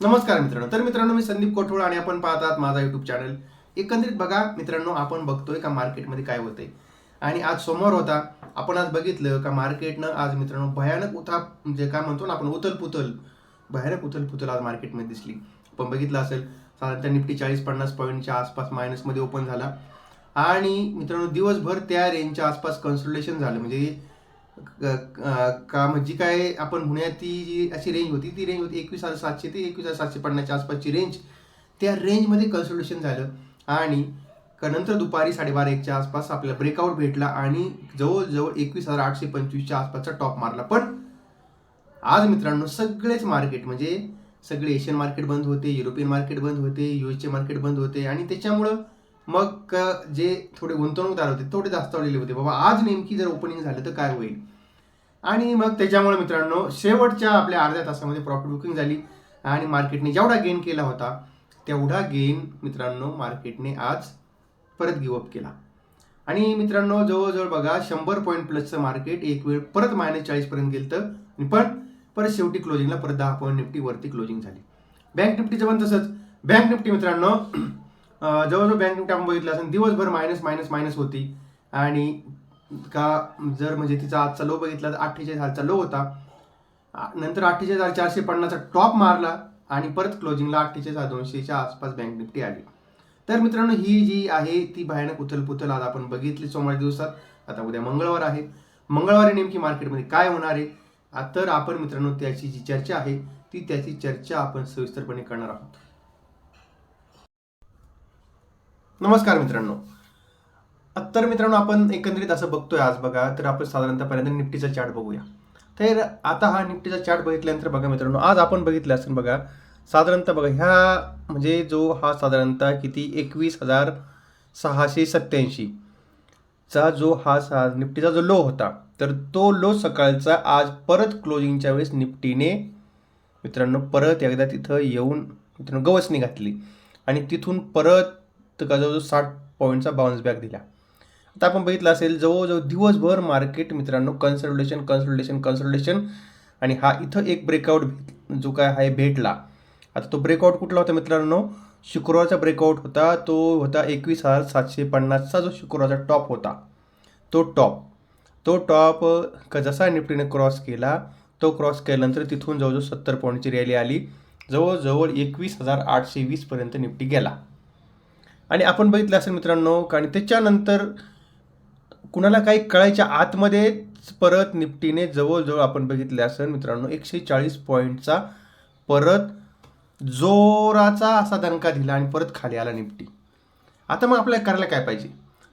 नमस्कार मित्रांनो. तर मित्रांनो मी संदीप कोठोळ आणि आपण पाहतात माझा युट्यूब चॅनल एकंदरीत बघा मित्रांनो आपण बघतोय का मार्केटमध्ये काय होतंय. आणि आज सोमवार होता. आपण आज बघितलं का मार्केटनं आज मित्रांनो भयानक उथा म्हणजे काय म्हणतो ना आपण उथल पुथल भयानक उथल पुथल आज मार्केटमध्ये दिसली. आपण बघितलं असेल साधारणतः निफ्टी चाळीस पन्नास पॉईंटच्या आसपास मायनसमध्ये ओपन झाला. आणि मित्रांनो दिवसभर त्या रेंजच्या आसपास कन्सल्टेशन झालं. म्हणजे का म्हणजे काय आपण म्हणूया ती जी अशी रेंज होती ती रेंज होती एकवीस हजार सातशे ते एकवीस हजार सातशे पन्नासच्या आसपासची रेंज त्या रेंजमध्ये कन्सल्टेशन झालं आणि नंतर दुपारी साडेबारा एकच्या आसपास आपल्याला ब्रेकआउट भेटला आणि जवळजवळ एकवीस हजार आठशे पंचवीसच्या आसपासचा टॉप मारला. पण आज मित्रांनो सगळेच मार्केट म्हणजे सगळे एशियन मार्केट बंद होते युरोपियन मार्केट बंद होते युएसचे मार्केट बंद होते आणि त्याच्यामुळं मग जे थोडे गुंतवणूकदार होते थोडे जास्तवलेले होते. बाबा आज नेमकी जर ओपनिंग झालं तर काय होईल? आणि मग त्याच्यामुळे मित्रांनो शेवटच्या आपल्या अर्ध्या तासामध्ये प्रॉफिट बुकिंग झाली. आणि मार्केटने जेवढा गेन केला होता तेवढा गेन मित्रांनो मार्केटने आज परत गिवअप केला. आणि मित्रांनो जवळजवळ बघा शंभर पॉईंट प्लसचं मार्केट एक वेळ परत मायनस चाळीसपर्यंत गेलं तर पण परत शेवटी क्लोजिंगला परत दहा पॉईंट निफ्टी वरती क्लोजिंग झाली. बँक निफ्टीचं पण तसंच. बँक निफ्टी मित्रांनो जवळजवळ बँक निफ्टी बघितलं असेल दिवसभर मायनस मायनस मायनस होती. आणि का जर म्हणजे तिचा आजचा लो बघितला तर अठ्ठेचाळीस हजारचा लो होता. नंतर अठ्ठेचाळीस हजार चारशे पन्नासचा टॉप मारला आणि परत क्लोजिंगला अठ्ठेचाळीस हजार दोनशेच्या आसपास बँक निफ्टी आली. तर मित्रांनो ही जी आहे ती भयानक उथलपुथल आज आपण बघितली सोमवार दिवसात. आता उद्या मंगळवार आहे. मंगळवारी नेमकी मार्केटमध्ये काय होणार आहे? तर आपण मित्रांनो त्याची जी चर्चा आहे ती त्याची चर्चा आपण सविस्तरपणे करणार आहोत. नमस्कार मित्रांनो. तर मित्रांनो आपण एकंदरीत असं बघतोय आज बघा तर आपण साधारणतः पहिल्यांदा निफ्टीचा चार्ट बघूया. तर आता हा निफ्टीचा चार्ट बघितल्यानंतर बघा मित्रांनो आज आपण बघितलं असेल बघा साधारणतः बघा ह्या म्हणजे जो हा साधारणतः किती? एकवीस हजार सहाशे सत्याऐंशी चा जो हा सा निफ्टीचा जो लो होता तर तो लो सकाळचा आज परत क्लोजिंगच्या वेळेस निफ्टीने मित्रांनो परत एकदा तिथं येऊन मित्रांनो गवसणी घातली. आणि तिथून परत का जवळजवळ साठ पॉईंटचा बाउन्स बॅक दिला. आता आपण बघितलं असेल जवळजवळ दिवसभर मार्केट मित्रांनो कन्सल्टेशन कन्सल्टेशन कन्सल्टेशन आणि हा इथं एक ब्रेकआउट जो काय आहे भेटला. आता तो ब्रेकआउट कुठला होता मित्रांनो? शुक्रवारचा ब्रेकआउट होता. तो होता एकवीस हजार सातशे पन्नासचा जो शुक्रवारचा टॉप होता. तो टॉप तो टॉप क जसा निफ्टीने क्रॉस केला तो क्रॉस केल्यानंतर तिथून जवळजवळ सत्तर पॉईंटची रॅली आली. जवळजवळ एकवीस हजार आठशे वीसपर्यंत निफ्टी गेला. आणि आपण बघितलं असेल मित्रांनो कारण त्याच्यानंतर कुणाला काही कळायच्या आतमध्ये परत निफ्टीने जवळजवळ आपण बघितले असेल मित्रांनो एकशे चाळीस पॉईंटचा परत जोराचा असा दणका दिला आणि परत खाली आला निफ्टी आता मग आपल्याला करायला काय पाहिजे?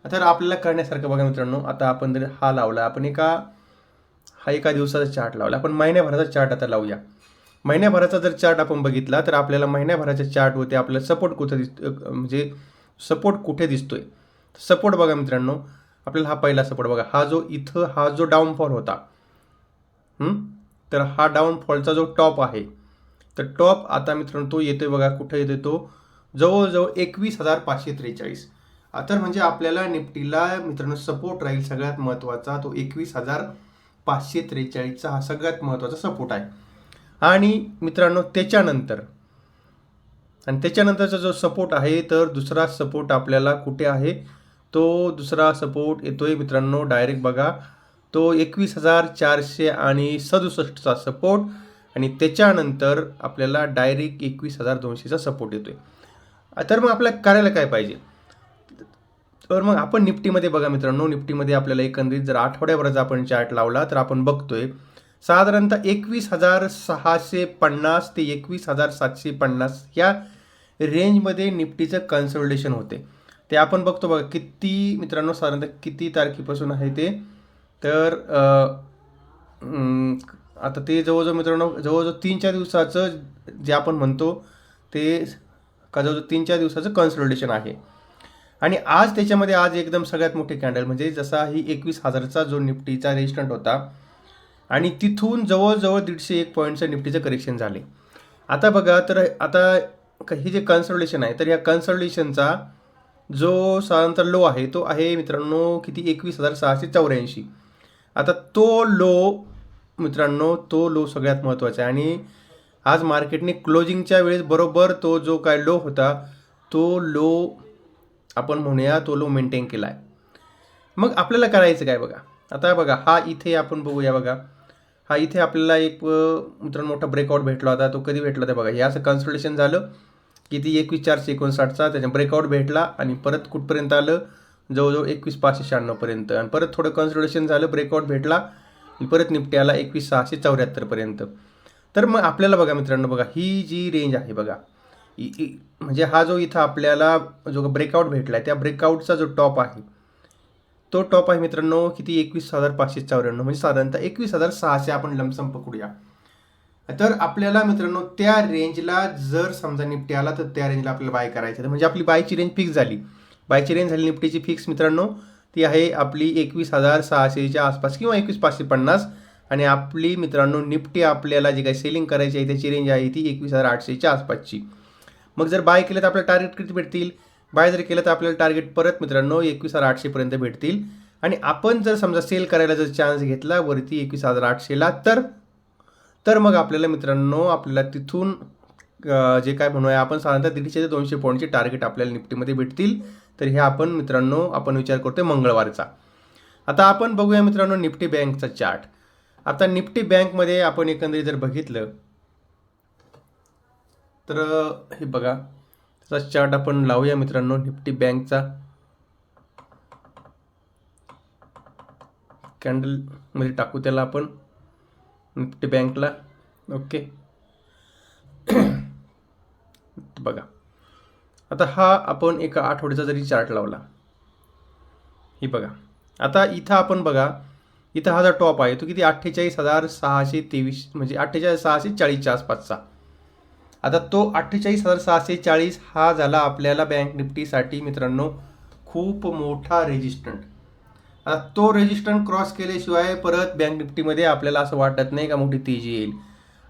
आता आपल्याला करण्यासारखं बघा मित्रांनो आता आपण जर हा लावला आपण एका हा एका दिवसाचा चार्ट लावला आपण महिन्याभराचा चार्ट आता लावूया. महिन्याभराचा जर चार्ट आपण बघितला तर आपल्याला महिन्याभराच्या चार्टवरती आपल्याला सपोर्ट कुठं दिस म्हणजे सपोर्ट कुठे दिसतोय? सपोर्ट बघा मित्रांनो आपल्याला हा पहिला सपोर्ट बघा. हा जो इथं हा जो डाऊनफॉल होता तर हा डाऊनफॉलचा जो टॉप आहे तर टॉप आता मित्रांनो तो येतोय बघा. कुठे येतोय तो? जवळजवळ एकवीस हजार पाचशे त्रेचाळीस. तर म्हणजे आपल्याला निफ्टीला मित्रांनो सपोर्ट राहील सगळ्यात महत्त्वाचा तो एकवीस हजार पाचशे त्रेचाळीसचा हा सगळ्यात महत्त्वाचा सपोर्ट आहे. आणि मित्रांनो त्याच्यानंतर आणि त्याच्यानंतरचा जो सपोर्ट आहे तर दुसरा सपोर्ट आपल्याला कुठे आहे? तो दुसरा सपोर्ट येतोय मित्रांनो डायरेक्ट बघा. तो एकवीस हजार चारशे आणि सदुसष्टचा सपोर्ट आणि त्याच्यानंतर आपल्याला डायरेक्ट एकवीस हजार दोनशेचा सपोर्ट येतोय. तर मग आपल्याला करायला काय पाहिजे? तर मग आपण निफ्टीमध्ये बघा मित्रांनो. निफ्टीमध्ये आपल्याला एकंदरीत जर आठवड्याभराचा आपण चार्ट लावला तर आपण बघतोय साधारणतः एकवीस हजार सहाशे पन्नास ते एकवीस हजार सातशे पन्नास या रेंजमध्ये निफ्टीचं कन्सल्टेशन होते. ते आपण बघतो बघा किती मित्रांनो साधारणतः किती तारखेपासून आहे ते? तर आता ते जवळजवळ मित्रांनो जवळजवळ तीन चार दिवसाचं जे आपण म्हणतो ते का जवळजवळ तीन चार दिवसाचं कन्सल्टेशन आहे. आणि आज त्याच्यामध्ये आज एकदम सगळ्यात मोठी कॅन्डल म्हणजे जसा ही एकवीस हजारचा जो निफ्टीचा रेजिस्टंट होता आणि तिथून जवळजवळ दीडशे एक पॉईंटचं निफ्टीचं करेक्शन झाले. आता बघा तर आता हे जे कन्सल्टेशन आहे तर या कन्सल्टेशनचा जो साधारणतः लो आहे तो आहे मित्रांनो किती? एकवीस हजार सहाशे चौऱ्याऐंशी. आता तो लो मित्रांनो तो लो सगळ्यात महत्त्वाचा आहे. आणि आज मार्केटने क्लोजिंगच्या वेळेस बरोबर तो जो काय लो होता तो लो आपण म्हणूया तो लो मेंटेन केला आहे मग आपल्याला करायचं काय बघा? आता बघा हा इथे आपण बघूया बघा. हा इथे आपल्याला एक मित्रांनो मोठा ब्रेकआउट भेटला होता. तो कधी भेटला होता बघा? हे असं कन्सल्टेशन झालं. किती एकवीस चारशे एकोणसाठचा त्याच्या ब्रेकआउट भेटला आणि परत कुठपर्यंत आलं? जवळजवळ एकवीस पाचशे शहाण्णवपर्यंत आणि परत थोडं कन्सल्टेशन झालं ब्रेकआउट भेटला आणि परत निफ्टी आला एकवीस सहाशे चौऱ्याहत्तरपर्यंत तर मग आपल्याला बघा मित्रांनो बघा ही जी रेंज आहे बघा इ- म्हणजे हा जो इथं आपल्याला जो ब्रेकआउट भेटला आहे त्या ब्रेकआउटचा जो टॉप आहे तो टॉप आहे मित्रांनो किती? एकवीस हजार पाचशे चौऱ्याण्णव. म्हणजे साधारणतः एकवीस हजार सहाशे आपण लमसम पकडूया. तर आपल्याला मित्रांनो त्या रेंजला जर समजा निफ्टी आला तर त्या रेंजला आपल्याला बाय करायचं. म्हणजे आपली बायची रेंज फिक्स झाली. बायची रेंज झाली निफ्टीची फिक्स मित्रांनो ती आहे आपली एकवीस हजार सहाशेच्या आसपास किंवा एकवीस पाचशे पन्नास. आणि आपली मित्रांनो निफ्टी आपल्याला जी काही सेलिंग करायची आहे त्याची रेंज आहे ती एकवीस हजार आठशेच्या आसपासची. मग जर बाय केलं तर आपल्याला टार्गेट किती भेटतील? बाय जर केलं तर आपल्याला टार्गेट परत मित्रांनो एकवीस हजार आठशेपर्यंत भेटतील. आणि आपण जर समजा सेल करायला जर चान्स घेतला वरती एकवीस हजार आठशेला तर तर मग आपल्याला मित्रांनो आपल्याला तिथून जे काय म्हणूया आपण साधारणतः दीडशे ते दोनशे पॉईंटचे टार्गेट आपल्याला निफ्टीमध्ये भेटतील. तर हे आपण मित्रांनो आपण विचार करतोय मंगळवारचा. आता आपण बघूया मित्रांनो निफ्टी बँकचा चार्ट आता निफ्टी बँकमध्ये आपण एकंदरीत जर बघितलं तर हे बघा त्याचा चार्ट आपण लावूया मित्रांनो निफ्टी बँकचा. कॅन्डलमध्ये टाकू त्याला आपण. निफ्टी बँकला ओके बघा. आता हा आपण एका आठवड्याचा जरी चार्ट लावला. ही बघा. आता इथं आपण बघा. इथं हा जो टॉप आहे तो किती? अठ्ठेचाळीस हजार सहाशे तेवीस म्हणजे अठ्ठेचाळीस सहाशे चाळीसच्या आसपासचा. आता तो अठ्ठेचाळीस हजार सहाशे चाळीस हा झाला आपल्याला बँक निफ्टीसाठी मित्रांनो खूप मोठा रेजिस्टंट तो रेजिस्टंट क्रॉस केल्याशिवाय परत बँक निफ्टीमध्ये आपल्याला असं वाटत नाही का मोठी तेजी येईल.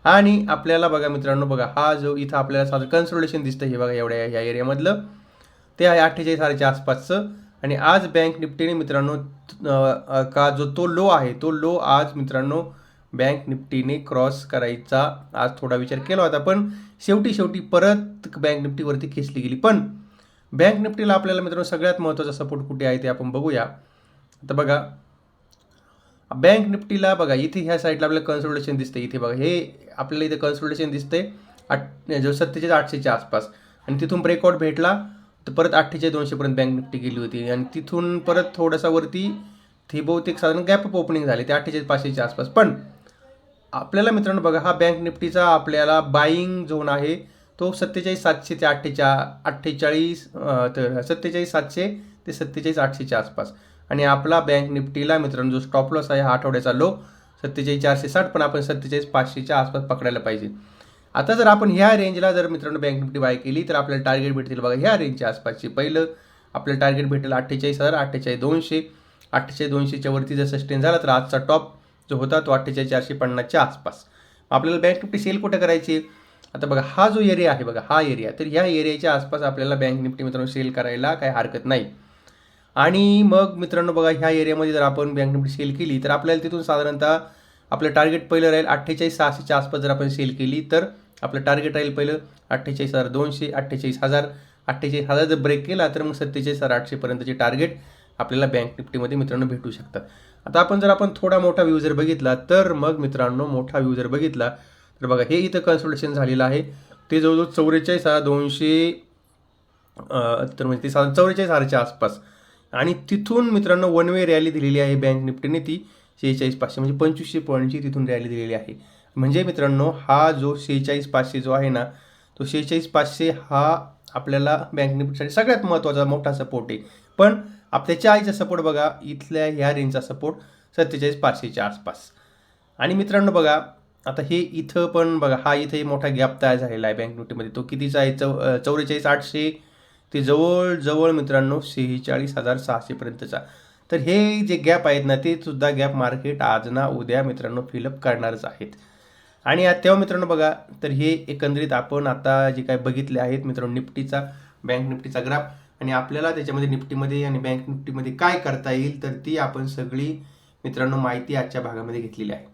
आणि आपल्याला बघा मित्रांनो बघा हा जो इथं आपल्याला साधं कन्सल्टेशन दिसतं हे बघा एवढ्या ह्या एरियामधलं ते आहे अठ्ठेचाळीस हजारच्या आसपासचं. आणि आज बँक निफ्टीने मित्रांनो का जो तो लो आहे तो लो आज मित्रांनो बँक निफ्टीने क्रॉस करायचा आज थोडा विचार केला होता. पण शेवटी शेवटी परत बँक निफ्टीवरती खेचली गेली. पण बँक निफ्टीला आपल्याला मित्रांनो सगळ्यात महत्त्वाचा सपोर्ट कुठे आहे ते आपण बघूया. आता बघा बँक निफ्टीला बघा इथे ह्या साईडला आपल्याला कन्सल्टेशन दिसते इथे बघा हे आपल्याला इथे कन्सल्टेशन दिसते आठ जो सत्तेचाळीस आठशेच्या आसपास. आणि तिथून ब्रेकआउट भेटला तर परत अठ्ठेचाळीस दोनशेपर्यंत बँक निफ्टी गेली होती. आणि तिथून परत थोडासा वरती ती बहुतेक साधारण गॅप अप ओपनिंग झाली ते अठ्ठेचाळीस पाचशेच्या आसपास. पण आपल्याला मित्रांनो बघा हा बँक निफ्टीचा आपल्याला बाईंग झोन आहे. तो सत्तेचाळीस सातशे ते अठ्ठेचा अठ्ठेचाळीस तर सत्तेचाळीस सातशे ते सत्तेचाळीस आठशेच्या आसपास. आणि आपला बँक निफ्टीला मित्रांनो जो स्टॉप लॉस आहे हा आठवड्याचा लो सत्तेचाळीस चारशे साठ पण आपण सत्तेचाळीस पाचशेच्या आसपास पकडायला पाहिजे. आता जर आपण ह्या रेंजला जर मित्रांनो बँक निफ्टी बाय केली तर आपल्याला टार्गेट भेटतील बघा ह्या रेंजच्या आसपासची पहिलं आपलं टार्गेट भेटेल अठ्ठेचाळीस हजार अठ्ठेचाळीस दोनशे अठ्ठेचाळीस दोनशेच्या वरती जर सस्टेन झाला तर आजचा टॉप जो होता तो अठ्ठेचाळीस चारशे पन्नासच्या आसपास. आपल्याला बँक निफ्टी सेल कुठे करायची? आता बघा हा जो एरिया आहे बघा हा एरिया तर ह्या एरियाच्या आसपास आपल्याला बँक निफ्टी मित्रांनो सेल करायला काही हरकत नाही. आणि मग मित्रांनो बघा ह्या एरियामध्ये जर आपण बँक निफ्टी सेल केली तर आपल्याला तिथून साधारणतः आपलं टार्गेट पहिलं राहील अठ्ठेचाळीस सहाशेच्या आसपास जर आपण सेल केली तर आपलं टार्गेट राहील पहिलं अठ्ठेचाळीस हजार दोनशे अठ्ठेचाळीस हजार अठ्ठेचाळीस हजार जर ब्रेक केला तर मग सत्तेचाळीस हजार आठशेपर्यंतचे टार्गेट आपल्याला बँक निफ्टीमध्ये मित्रांनो भेटू शकतात. आता आपण जर आपण थोडा मोठा व्ह्यू जर बघितला तर मग मित्रांनो मोठा व्ह्यू जर बघितला तर बघा हे इथं कन्सल्टेशन झालेलं आहे. ते जवळजवळ चौवेचाळीस हजार दोनशे तर म्हणजे ते साधारण चौवेचाळीस हजारच्या आसपास. आणि तिथून मित्रांनो वन वे रॅली दिलेली आहे बँक निफ्टीने ती शेहेचाळीस पाचशे म्हणजे पंचवीसशे पॉईंटची तिथून रॅली दिलेली आहे. म्हणजे मित्रांनो हा जो शेहेचाळीस पाचशे जो आहे ना तो शेहेचाळीस पाचशे हा आपल्याला बँक निफ्टीसाठी सगळ्यात महत्त्वाचा मोठा सपोर्ट आहे. पण आपल्याच्या आईचा सपोर्ट बघा इथल्या ह्या रेंजचा सपोर्ट सत्तेचाळीस पाचशेच्या आसपास. आणि मित्रांनो बघा आता हे इथं पण बघा हा इथे मोठा गॅप तयार झालेला आहे बँक निफ्टीमध्ये. तो कितीचा आहे? चौ चौवेचाळीस आठशे ते जवळजवळ मित्रांनो शेहेचाळीस हजार सहाशेपर्यंतचा तर हे जे गॅप आहेत ना ते सुद्धा गॅप मार्केट आज ना उद्या मित्रांनो फिलअप करणारच आहेत. आणि तेव्हा मित्रांनो बघा तर हे एकंदरीत आपण आता जे काय बघितले आहेत मित्रांनो निफ्टीचा बँक निफ्टीचा ग्राफ आणि आपल्याला त्याच्यामध्ये निफ्टीमध्ये आणि बँक निफ्टीमध्ये काय करता येईल तर ती आपण सगळी मित्रांनो माहिती आजच्या भागामध्ये घेतलेली आहे.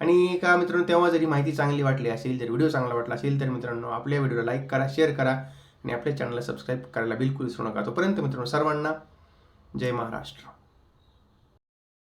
आणि का मित्रांनो तेव्हा जरी माहिती चांगली वाटली असेल जर व्हिडिओ चांगला वाटला असेल तर मित्रांनो आपल्या व्हिडिओला लाईक करा शेअर करा. आणि आपल्या चॅनलला सबस्क्राईब करायला बिलकुल विसरू नका. तोपर्यंत मित्रांनो सर्वांना जय महाराष्ट्र.